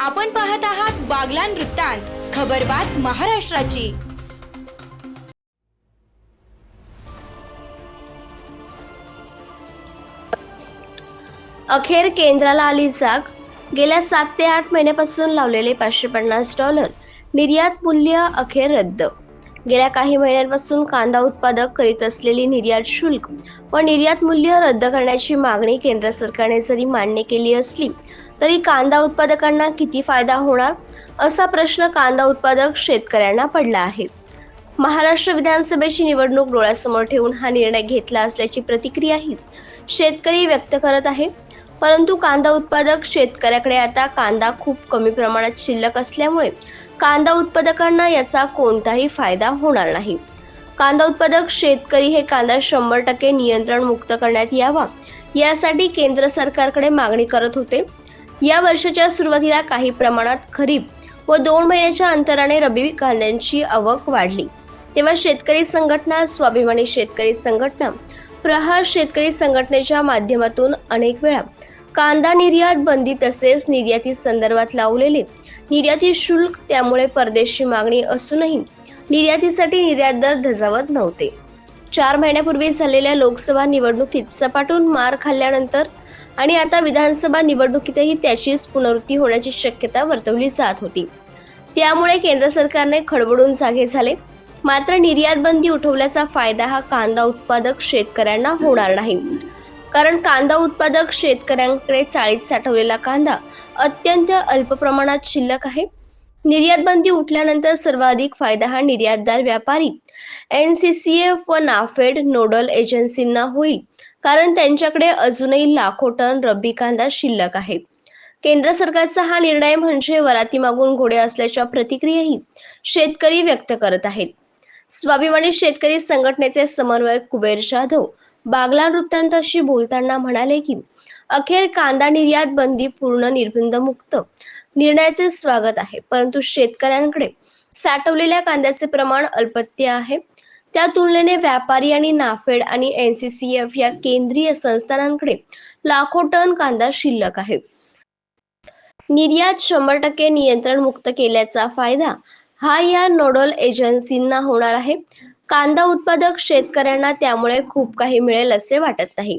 आपण पाहत आहात बागलान वृत्तांत खबरबात महाराष्ट्राची. अखेर केंद्राला आली जाग. गेल्या सात ते आठ महिन्यापासून लावलेले पाचशे पन्नास डॉलर निर्यात मूल्य अखेर रद्द. गेल्या काही महिन्यांपासून कांदा उत्पादक करीत असलेली निर्यात शुल्क व निर्यात मूल्य रद्द करण्याची मागणी केंद्र सरकारने जरी मान्य केली असली तरी कांदा उत्पादकांना किती फायदा होणार असा प्रश्न कांदा उत्पादक शेतकऱ्यांना पडला आहे. महाराष्ट्र विधानसभेची निवडणूक डोळ्यासमोर ठेवून हा निर्णय घेतला असल्याची प्रतिक्रियाही शेतकरी व्यक्त करत आहे. परंतु कांदा उत्पादक शेतकऱ्याकडे आता कांदा खूप कमी प्रमाणात शिल्लक असल्यामुळे कांदा उत्पादकांना याचा कोणताही फायदा होणार नाही. कांदा उत्पादक शेतकरी हे कांदा शंभर टक्के नियंत्रण मुक्त करण्यात यावा यासाठी केंद्र सरकारकडे मागणी करत होते. या वर्षाच्या सुरुवातीला काही प्रमाणात खरीप व दोन महिन्याच्या अंतराने रब्बी कांद्यांची आवक वाढली. तेव्हा शेतकरी संघटना स्वाभिमानी शेतकरी संघटना प्रहार शेतकरी संघटनेच्या माध्यमातून अनेक वेळा कांदा निर्यात बंदी तसेच निर्याती संदर्भात लावलेले. निर्याती शुल्क त्यामुळे परदेशी मागणी असूनही निर्यातीसाठी निर्यात दर धजावत नव्हते. चार महिन्यापूर्वी झालेल्या लोकसभा निवडणुकीत सपाटून मार खाल्ल्यानंतर आणि आता विधानसभा निवडणुकीतही त्याचीच पुनरावृत्ती होण्याची शक्यता वर्तवली जात होती. त्यामुळे केंद्र सरकारने खडबडून जागे झाले. मात्र निर्यात बंदी उठवल्याचा फायदा हा कांदा उत्पादक शेतकऱ्यांना होणार नाही. कारण कांदा उत्पादक शेतकऱ्यांकडे चाळीत साठवलेला कांदा अत्यंत अल्प प्रमाणात शिल्लक आहे. निर्यात बंदी उठल्यानंतर सर्वाधिक फायदा हा निर्यातदार व्यापारी. एन सी सी एफ व नाफेड नोडल एजन्सींना होईल कारण त्यांच्याकडे अजूनही लाखो टन रब्बी कांदा शिल्लक आहे. केंद्र सरकारचा हा निर्णय म्हणजे वराती मागून घोडे असल्याच्या प्रतिक्रियाही शेतकरी व्यक्त करत आहेत. स्वाभिमानी शेतकरी संघटनेचे समन्वयक कुबेर जाधव बागला वृत्तांताशी बोलताना म्हणाले की अखेर कांदा निर्यात बंदी पूर्ण निर्बंध मुक्त. निर्णयाचे स्वागत आहे परंतु शेतकऱ्यांकडे साठवलेल्या कांद्याचे प्रमाण अल्पत्य आहे. त्या तुलनेने व्यापारी आणि नाफेड आणि एनसीसीएफ या केंद्रीय संस्थानांकडे लाखो टन कांदा शिल्लक आहे. निर्यात शंभर टक्के नियंत्रण मुक्त केल्याचा फायदा हा या नोडल एजन्सींना होणार आहे. कांदा उत्पादक शेतकऱ्यांना त्यामुळे खूप काही मिळेल असे वाटत नाही.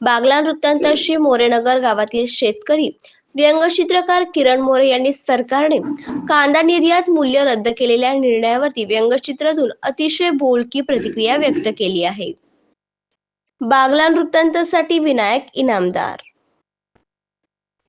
बागला वृत्तांताशी मोरेनगर गावातील शेतकरी व्यंगचित्रकार किरण मोरे यांनी सरकारने कांदा निर्यात मूल्य रद्द केलेल्या निर्णयावरती व्यंगचित्रातून अतिशय बोलकी प्रतिक्रिया व्यक्त केली आहे. बागला वृत्तांतासाठी विनायक इनामदार